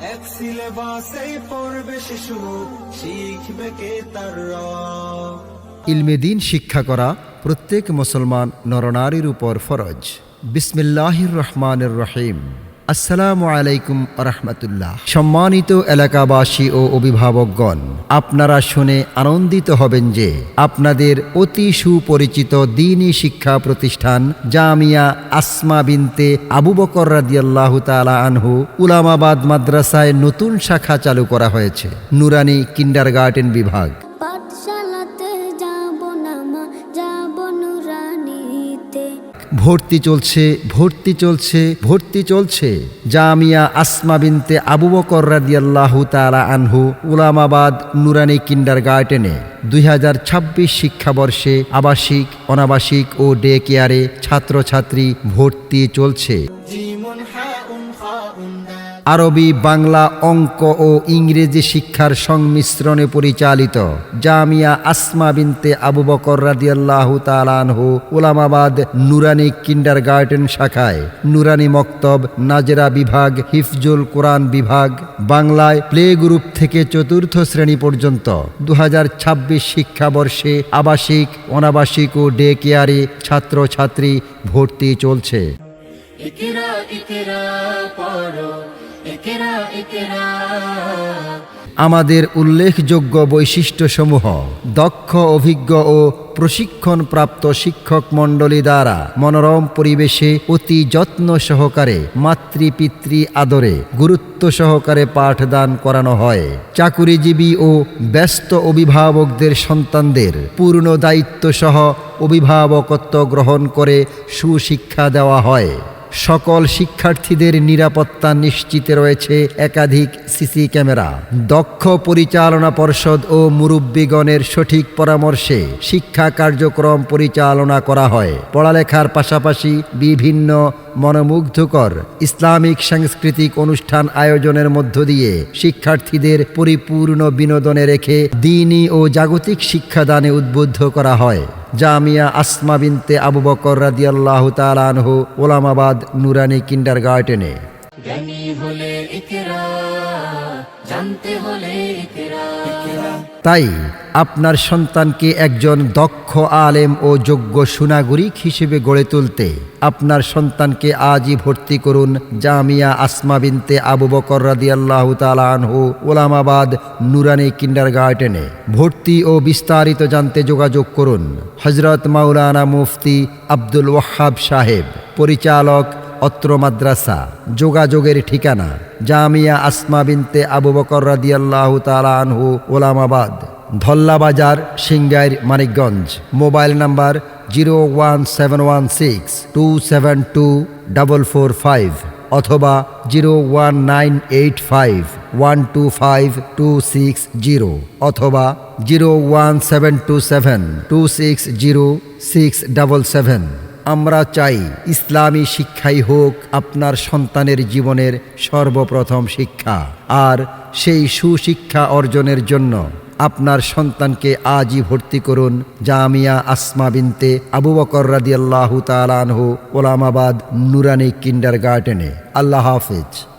এক সিলেবাসেই পড়বে শিশু, শিখবে কে তার ইলমে দিন শিক্ষা করা প্রত্যেক মুসলমান নরনারীর উপর ফরজ। বিসমিল্লাহির রহমানের রহিম। আসসালামু আলাইকুম রহমতুল্লাহ। সম্মানিত এলাকাবাসী ও অভিভাবকগণ, আপনারা শুনে আনন্দিত হবেন যে আপনাদের অতি সুপরিচিত দিনী শিক্ষা প্রতিষ্ঠান জামিয়া আসমা বিনতে আবু বকর রাদিয়াল্লাহু তাআলা আনহু উলামাবাদ মাদ্রাসায় নতুন শাখা চালু করা হয়েছে, নুরানি কিন্ডারগার্টেন বিভাগ। পাঠশালাতে ভর্তি চলছে ভর্তি চলছে ভর্তি চলছে। জামিয়া আসমা বিনতে আবু বকর রাদিয়াল্লাহু তালা আনহু উলামাবাদ নুরানি কিন্ডার গার্ডেনে দুই হাজার ছাব্বিশ শিক্ষাবর্ষে আবাসিক, অনাবাসিক ও ডে কেয়ারে ছাত্রছাত্রী ভর্তি চলছে। আরবি, বাংলা, অঙ্ক ও ইংরেজি শিক্ষার সংমিশ্রণে পরিচালিত। জামিয়া আসমা বিনতে আবু বকর রাদিয়াল্লাহু তালানহু ওলামাবাদ নুরানি কিন্ডার গার্ডেন শাখায়। নুরানি মক্তব, নাজরা বিভাগ, হিফজুল কোরআন বিভাগ, বাংলায় প্লে গ্রুপ থেকে চতুর্থ শ্রেণি পর্যন্ত। দু হাজার ছাব্বিশ শিক্ষাবর্ষে আবাসিক, অনাবাসিক ও ডে কেয়ারে ছাত্রছাত্রী ভর্তি চলছে। ইকরা ইকরা, পড়ো। আমাদের উল্লেখযোগ্য বৈশিষ্ট্যসমূহ, দক্ষ, অভিজ্ঞ ও প্রশিক্ষণপ্রাপ্ত শিক্ষক মণ্ডলী দ্বারা মনোরম পরিবেশে অতি যত্ন সহকারে মাতৃপিতৃ আদরে গুরুত্ব সহকারে পাঠদান করানো হয়। চাকুরিজীবী ও ব্যস্ত অভিভাবকদের সন্তানদের পূর্ণ দায়িত্ব সহ অভিভাবকত্ব গ্রহণ করে সুশিক্ষা দেওয়া হয়। সকল শিক্ষার্থীদের নিরাপত্তা নিশ্চিতে রয়েছে একাধিক সিসি ক্যামেরা। দক্ষ পরিচালনা পর্ষদ ও মুরব্বীগণের সঠিক পরামর্শে শিক্ষা কার্যক্রম পরিচালনা করা হয়। পড়ালেখার পাশাপাশি বিভিন্ন মনোমুগ্ধকর ইসলামিক সাংস্কৃতিক অনুষ্ঠান আয়োজনের মধ্য দিয়ে শিক্ষার্থীদের পরিপূর্ণ বিনোদনে রেখে দিনী ও জাগতিক শিক্ষাদানে উদ্বুদ্ধ করা হয়। জামিয়া আসমা বিনতে আবু বকর রাদিয়াল্লাহ তালানহ ওলামাবাদ নুরানি কিন্ডার গার্ডেনে তাই আপনার সন্তানকে একজন দক্ষ আলেম ও যোগ্য সুনাগরিক হিসেবে গড়ে তুলতে আপনার সন্তানকে আজই ভর্তি করুন জামিয়া আসমা বিনতে আবু বকর রাদিয়াল্লাহু তাআলা আনহু ওলামাবাদ নুরানি কিন্ডার গার্ডেনে ভর্তি ও বিস্তারিত জানতে যোগাযোগ করুন হজরত মাওলানা মুফতি আব্দুল ওয়াহাব সাহেব, পরিচালক অত্র মাদ্রাসা, যোগাযোগের ঠিকানা, জামিয়া আসমা বিনতে আবু বকর রাদিয়াল্লাহু আনহু, Olamabad Dhalla Bazar Singair Manikganj. Mobile number zero one seven one six two seven two double four five অথবা zero one nine eight five one two five two six zero অথবা zero one seven two seven two six zero six double seven. আমরা চাই ইসলামী শিক্ষাই হোক আপনার সন্তানের জীবনের সর্বপ্রথম শিক্ষা। আর সেই সুশিক্ষা অর্জনের জন্য আপনার সন্তানকে আজই ভর্তি করুন জামিয়া আসমা বিনতে আবু বকর রাদিয়াল্লাহু আল্লাহ তালানহ ওলামাবাদ নুরানি কিন্ডার গার্ডেনে আল্লাহ হাফিজ।